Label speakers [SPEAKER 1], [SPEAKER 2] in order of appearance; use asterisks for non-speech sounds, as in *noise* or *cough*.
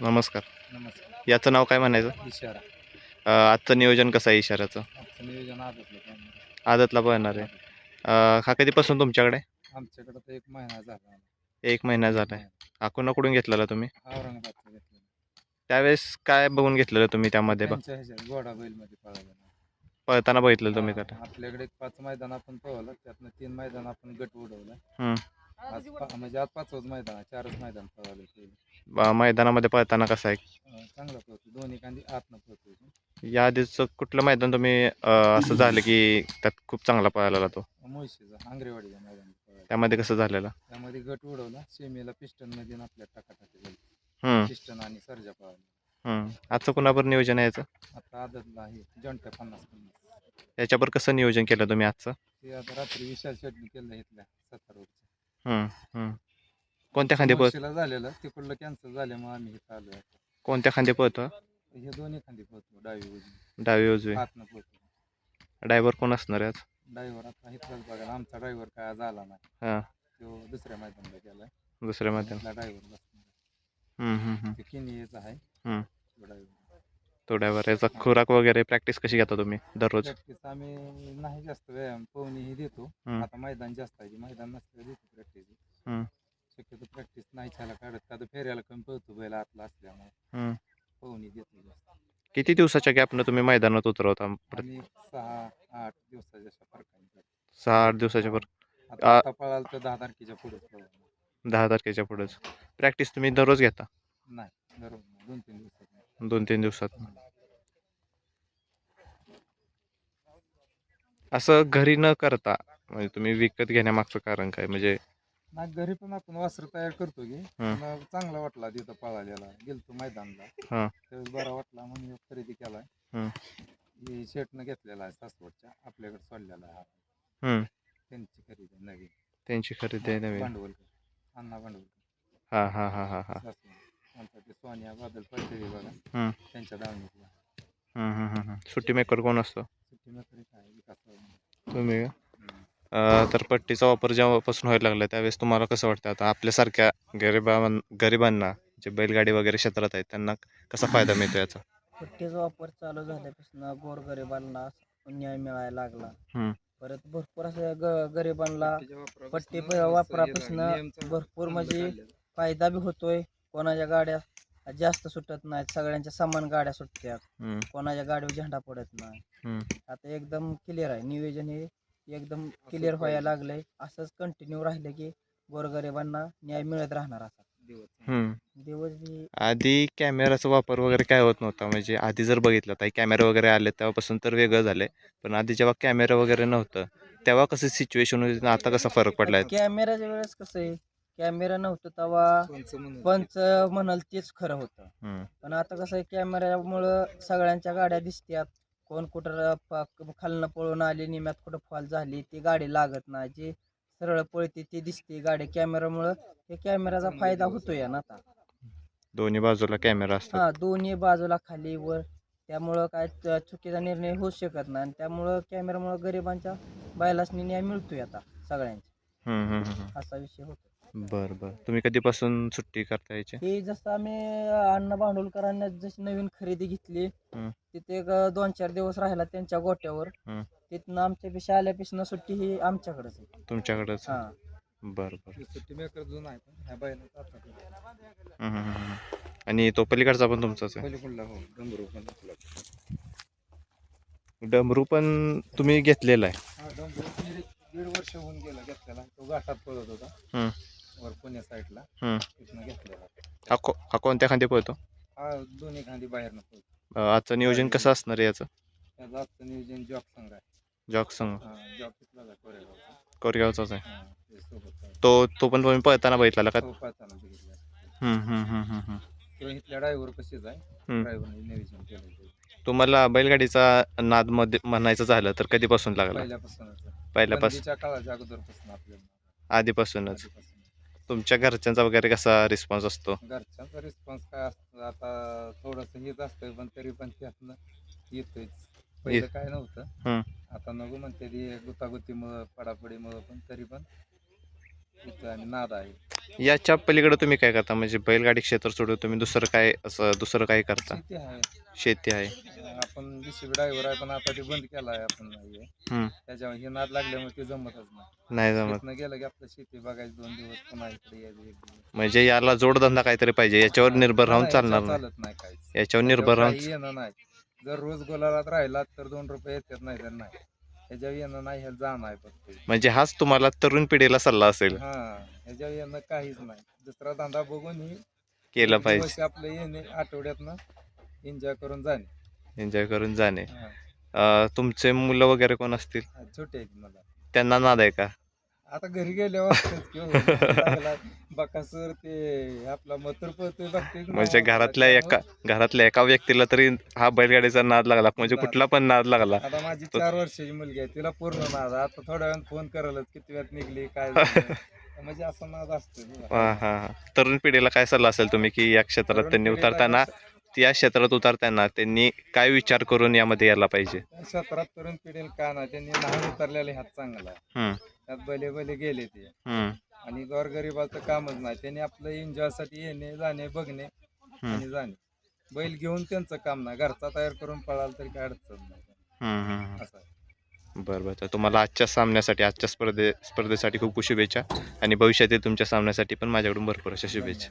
[SPEAKER 1] नमस्कार.
[SPEAKER 2] नमस्कार.
[SPEAKER 1] याचं नाव काय म्हणायचं?
[SPEAKER 2] इशारा.
[SPEAKER 1] अ, आजचं नियोजन कसं आहे
[SPEAKER 2] आमचं नियोजन आदतलं काय
[SPEAKER 1] आदतला पळणार आहे. अ, हा कधीपासून तुमच्याकडे?
[SPEAKER 2] आमच्याकडे तर एक महिना झाला
[SPEAKER 1] एक महिना झाला आहे. हा. कुणाकडून घेतलेला तुम्ही?
[SPEAKER 2] औरंगाबादचं
[SPEAKER 1] त्यावेळेस काय बघून घेतलेलं तुम्ही त्यामध्ये बघ?
[SPEAKER 2] त्यांच्या ह्याच्यात घोडा पळाला
[SPEAKER 1] पळताना बघितलेलं तुम्ही त्याला
[SPEAKER 2] आपल्याकडे एक पाच मैदान आपण पळवलं त्यातनं तीन मैदान आपण गट उडवलं.
[SPEAKER 1] हम्म.
[SPEAKER 2] आज पा- म्हणजे आज पाचवच मैदान आहे, चारच मैदान पळवलं
[SPEAKER 1] ब- मैदानामध्ये पळताना कसं आहे?
[SPEAKER 2] अं, चांगला पळतो दोन्ही कांदी आतनं पळतो.
[SPEAKER 1] या आधीचं कुठलं मैदान तुम्ही अ, असं झालं की त्यात खूप चांगला पळाला तो?
[SPEAKER 2] मुळशीचा आंग्रेवाडीचा मैदान
[SPEAKER 1] त्यामध्ये कसं झालेलं?
[SPEAKER 2] त्यामध्ये गट उडवला. सेमीला पिस्टनमध्ये आणि आपल्या टाकाटाकी झाली
[SPEAKER 1] हम्म,
[SPEAKER 2] पिस्टन आणि सर्जा पळाला.
[SPEAKER 1] हम्म. आजचं कुणावर नियोजन आहे याचं?
[SPEAKER 2] आता आदतला आहे. जॉन्ट्या पन्नास पन्नास.
[SPEAKER 1] याच्यावर कसं नियोजन केलं तुम्ही आजचं?
[SPEAKER 2] ते आता रात्री विशाल शेटणी केलं इथल्या सत्तर
[SPEAKER 1] हम्म. कोणत्या खांदे पळ
[SPEAKER 2] मुळशीला झालेलं तिकडलं कॅन्सल झाल्यामुळे आम्ही इथं आलो आता
[SPEAKER 1] कोणत्या खांदे पळतो?
[SPEAKER 2] हे दोन्ही खांदी पोहतो डावी उजवी.
[SPEAKER 1] डावी उजवी.
[SPEAKER 2] हातनं
[SPEAKER 1] ड्रायव्हर कोण असणार आहे आज?
[SPEAKER 2] ड्रायव्हर आता इथलाच बघा आमचा ड्रायव्हर काय आज आला नाही.
[SPEAKER 1] हां.
[SPEAKER 2] तो दुसऱ्या मैदानाला गेलाय.
[SPEAKER 1] दुसऱ्या माध्यम
[SPEAKER 2] ड्रायव्हर
[SPEAKER 1] हम्म, हम्म, हम्म.
[SPEAKER 2] ते किनीचा आहे.
[SPEAKER 1] हम्म.
[SPEAKER 2] तो ड्रायव्हर.
[SPEAKER 1] तो ड्रायव्हर याचा खुराक वगैरे प्रॅक्टिस कशी घेता तुम्ही दररोज?
[SPEAKER 2] प्रॅक्टिस आम्ही नाही जास्त व्यायाम पोहणीही देतो.
[SPEAKER 1] हम्म.
[SPEAKER 2] आता मैदान जास्त आहे मैदान नसलं देतो प्रॅक्टिस.
[SPEAKER 1] हम्म.
[SPEAKER 2] शक्यतो प्रॅक्टिस नाही छायला काढत का? तर फेऱ्याला कमी पळतो बैल आतला असल्यामुळे.
[SPEAKER 1] हम्म.
[SPEAKER 2] पोहणी देतो जास्त.
[SPEAKER 1] किती दिवसाच्या गॅपनं तुम्ही मैदानात उतरवता? प्र-
[SPEAKER 2] सहा आठ दिवसाच्या अशा फरकाने करतो.
[SPEAKER 1] सहा आठ दिवसाच्या वर
[SPEAKER 2] आता
[SPEAKER 1] आ-
[SPEAKER 2] आता पळाल तर दहा तारखेच्या पुढे
[SPEAKER 1] दहा तारखेच्या पुढेच. प्रॅक्टिस तुम्ही दररोज घेता?
[SPEAKER 2] नाही बरोबर दोन तीन दिवसात
[SPEAKER 1] दोन तीन दिवसात असं घरी न करता म्हणजे तुम्ही विकत घेण्यामागचं कारण काय? म्हणजे
[SPEAKER 2] नाही घरी पण आपण वासर तयार करतो की. मला चांगला वाटला तिथं पळालेला गेलतो मैदानला.
[SPEAKER 1] हा.
[SPEAKER 2] त्यावेळेस बरा वाटला म्हणून खरेदी केलाय.
[SPEAKER 1] हम्म.
[SPEAKER 2] ही शेटनं घेतलेला आहे सासवडच्या. आपल्याकडे सोडलेला आहे. हा.
[SPEAKER 1] हम्म,
[SPEAKER 2] त्यांची खरेदी आहे नवीन.
[SPEAKER 1] त्यांची खरेदी आहे नवीन.
[SPEAKER 2] भांडवलकर. अण्णा भांडवलकर.
[SPEAKER 1] हा हा हा हा हा.
[SPEAKER 2] सासवड. आमचा ते सोनिया बादल पडते बघा.
[SPEAKER 1] हम्म.
[SPEAKER 2] त्यांच्या दावणीतला.
[SPEAKER 1] हम्म, हम्म, हम्म, हम्म. सुट्टी मेकर कोण असतो?
[SPEAKER 2] सुट्टी मेकरी काय विकास चव्हाण.
[SPEAKER 1] तुम्ही का? तर पट्टीचा वापर जेव्हापासून व्हायला लागला त्यावेळेस तुम्हाला कसं वाटतं आता आपल्यासारख्या गरिबां गरिबांना जे बैलगाडी वगैरे क्षेत्रात आहेत त्यांना कसा फायदा मिळतो याचा?
[SPEAKER 3] पट्टीचा वापर चालू झाल्यापासून गोरगरिबांना न्याय मिळायला लागला. परत भरपूर असं ग गरिबांना पट्टी वापरापासून
[SPEAKER 2] हे
[SPEAKER 3] भरपूर म्हणजे. फायदा बी होतोय. कोणाच्या गाड्या जास्त सुटत नाहीत सगळ्यांच्या समान गाड्या सुटतात
[SPEAKER 1] हम्म,
[SPEAKER 3] कोणाच्या गाडीवर झेंडा पडत नाही. आता एकदम क्लिअर आहे. नियोजन हे एकदम क्लिअर व्हायला लागलंय. असंच कंटिन्यू राहिलं की गोरगरिबांना न्याय मिळत राहणार असा.
[SPEAKER 2] दिवस.
[SPEAKER 1] हम्म.
[SPEAKER 3] दिवस बी
[SPEAKER 1] आधी कॅमेराचा वापर वगैरे काय होत नव्हता. म्हणजे आधी जर बघितलं तर कॅमेरा वगैरे आले तेव्हापासून तर वेगळं झालंय. पण आधी जेव्हा कॅमेरा वगैरे नव्हतं तेव्हा कसं सिच्युएशन होती आणि आता कसा फरक पडलाय?
[SPEAKER 3] कॅमेराच्या वेळेस कसं आहे कॅमेरा नव्हतं तेव्हा
[SPEAKER 2] पंच
[SPEAKER 3] म्हणाल तेच खरं होतं.
[SPEAKER 1] हम्म,
[SPEAKER 3] पण आता कसं आहे कॅमेऱ्यामुळं सगळ्यांच्या गाड्या दिसतात कोण कुठं प- खालनं पळून आली निम्यात कुठं फॉल झाली ती गाडी लागत नाही. जी सरळ पळते ती दिसते गाडी कॅमेरामुळं हे कॅमेराचा फायदा होतोय ना आता.
[SPEAKER 1] दोन्ही बाजूला कॅमेरा असतो
[SPEAKER 3] हा दोन्ही बाजूला खाली वर. त्यामुळं काय चुकीचा निर्णय होऊ शकत नाही. आणि त्यामुळं कॅमेरामुळं गरिबांच्या बायलासनी न्याय मिळतोय आता सगळ्यांच्या
[SPEAKER 1] हम्म, हम्म, हम्म.
[SPEAKER 3] असा विषय होतो
[SPEAKER 1] बरं बरं. तुम्ही कधीपासून सुट्टी करता याची?
[SPEAKER 3] हे जसं आम्ही अण्णा भांडवलकरांना जशी नवीन खरेदी घेतली. तिथे एक दोन चार दिवस राहिला त्यांच्या गोट्यावर. तिथनं आमच्या पेक्षा आल्यापासून सुट्टी ही आमच्याकडेच आहे.
[SPEAKER 1] तुमच्याकडेच
[SPEAKER 3] हा.
[SPEAKER 1] बरं बरं.
[SPEAKER 2] सुट्टी मेकर जुना आहे पण ह्या आता.
[SPEAKER 1] आणि तो पलीकडचा पण तुमचाच आहे?
[SPEAKER 2] पलीकडला हो. डंबरू पण आपला.
[SPEAKER 1] डमरू पण तुम्ही घेतलेला आहे?
[SPEAKER 2] हा डंबरू दीड दीड वर्ष होऊन गेला घेतलेला. तो घाटात पळत होता. वर पुण्या साईडला. तिथनं घेतलेला.
[SPEAKER 1] हा को हा कोणत्या खांदे पळतो?
[SPEAKER 2] हा दोन्ही खांदी बाहेरनं पळतो.
[SPEAKER 1] अं, आजचं नियोजन कसं असणार आहे याचं?
[SPEAKER 2] त्याचं आजचं नियोजन जॉब संघ आहे.
[SPEAKER 1] जॉक संघ.
[SPEAKER 2] हा जॉब तिथलाच आहे कोरेगावचा.
[SPEAKER 1] कोरगावचाच आहे.
[SPEAKER 2] हा ते सोबत आहे.
[SPEAKER 1] तो तो पण तुम्ही पळताना बघितला का?
[SPEAKER 2] तो पाहताना बघितला
[SPEAKER 1] हम्म, हम्म, हम्म, हम्म, हम्म.
[SPEAKER 2] तो इथल्या ड्रायव्हर कशीच आहे.
[SPEAKER 1] हम्म.
[SPEAKER 2] ड्रायव्हरने नियोजन केलं ते.
[SPEAKER 1] तुम्हाला बैलगाडीचा नादमध्ये म्हणायचं झालं तर कधीपासून लागला?
[SPEAKER 2] पहिल्यापासूनच.
[SPEAKER 1] पहिल्यापासून.
[SPEAKER 2] बंदीच्या काळाच्या अगोदरपासून आपल्याला.
[SPEAKER 1] आधीपासूनच.
[SPEAKER 2] आधीपासून.
[SPEAKER 1] तुमच्या घरच्यांचा वगैरे कसा रिस्पॉन्स असतो?
[SPEAKER 2] घरच्यांचा रिस्पॉन्स काय असतो? आता थोडस हेच असतंय पण तरी पण त्यातनं येतोयच. पहिलं काय नव्हतं. आता नको म्हणते गुतागुतीमुळं पडापडीमुळं पण तरी पण इथं आणि नाद आहे.
[SPEAKER 1] याच्या पलीकडे तुम्ही काय करता? म्हणजे बैलगाडी क्षेत्र सोडून तुम्ही दुसरं काय असं दुसरं काय करता?
[SPEAKER 2] शेती आहे.
[SPEAKER 1] शेती आहे.
[SPEAKER 2] आपण बीसीबी ड्रायव्हर आहे पण आता ते बंद केला आहे आपण.
[SPEAKER 1] हम्म.
[SPEAKER 2] त्याच्यावर हे नाद लागल्यामुळे ते जमतच नाही.
[SPEAKER 1] नाही जमत.
[SPEAKER 2] इथनं गेलं की आपलं शेती बघायची दोन दिवस पुन्हा इकडे यायचं एक दिवस.
[SPEAKER 1] म्हणजे याला जोडधंदा काहीतरी पाहिजे. याच्यावर निर्भर राहून
[SPEAKER 2] नाही,
[SPEAKER 1] चालणार नाही.
[SPEAKER 2] चालत नाही काहीच.
[SPEAKER 1] याच्यावर निर्भर
[SPEAKER 2] त्याच्यावर
[SPEAKER 1] राहून
[SPEAKER 2] काही येणं नाही. जर रोज गोलालात राहिला तर दोन रुपये येतात नाही तर नाही. ह्याच्यावर येणं नाही ह्याला आहे फक्त.
[SPEAKER 1] म्हणजे हाच तुम्हाला तरुण पिढीला सल्ला असेल.
[SPEAKER 2] हा ह्याच्यावर येणं काहीच नाही. दुसरा धंदा बघून ही
[SPEAKER 1] केलं पाहिजे.
[SPEAKER 2] दिवस आपलं येणे आठवड्यातनं एन्जॉय करून जाणे.
[SPEAKER 1] एन्जॉय करून जाणे.
[SPEAKER 2] हा.
[SPEAKER 1] अं, तुमचे मुलं वगैरे कोण असतील?
[SPEAKER 2] छोटे आहेत मला.
[SPEAKER 1] त्यांना नाद आहे का?
[SPEAKER 2] आता घरी गेल्यावर हो. बकासूर ते आपला मथुर
[SPEAKER 1] म्हणजे घरातल्या एका घरातल्या एका व्यक्तीला तरी हा बैलगाडीचा नाद लागला म्हणजे. कुठला पण नाद लागला
[SPEAKER 2] आता माझी चार वर्षाची मुलगी आहे तिला पूर्ण नाद. आता थोड्या वेळानं फोन करायला किती वेळात निघली काय. *laughs* म्हणजे असा नाद असतो
[SPEAKER 1] हा. तरुण पिढीला काय सल्ला असेल तुम्ही की या क्षेत्रात त्यांनी उतरताना या क्षेत्रात उतरताना त्यांनी काय विचार करून यामध्ये यायला पाहिजे
[SPEAKER 2] क्षेत्रात तरुण पिढीला का ना त्यांनी लहान उतरलेले हात चांगला त्यात बैले बैले गेले ते.
[SPEAKER 1] हम्म.
[SPEAKER 2] आणि गोरगरिबाचं कामच नाही. त्यांनी आपलं एन्जॉयसाठी येणे जाणे बघणे आणि जाणे. बैल घेऊन त्यांचं काम नाही. घरचा तयार करून पळाल तरी काय अडचण नाही.
[SPEAKER 1] हम्म हम्म
[SPEAKER 2] असं आहे.
[SPEAKER 1] बरं बरं. तर तुम्हाला आजच्या सामन्यासाठी आजच्या स्पर्धे स्पर्धेसाठी खूप खूप शुभेच्छा. आणि भविष्यातील तुमच्या सामन्यासाठी पण माझ्याकडून भरपूर अशा शुभेच्छा.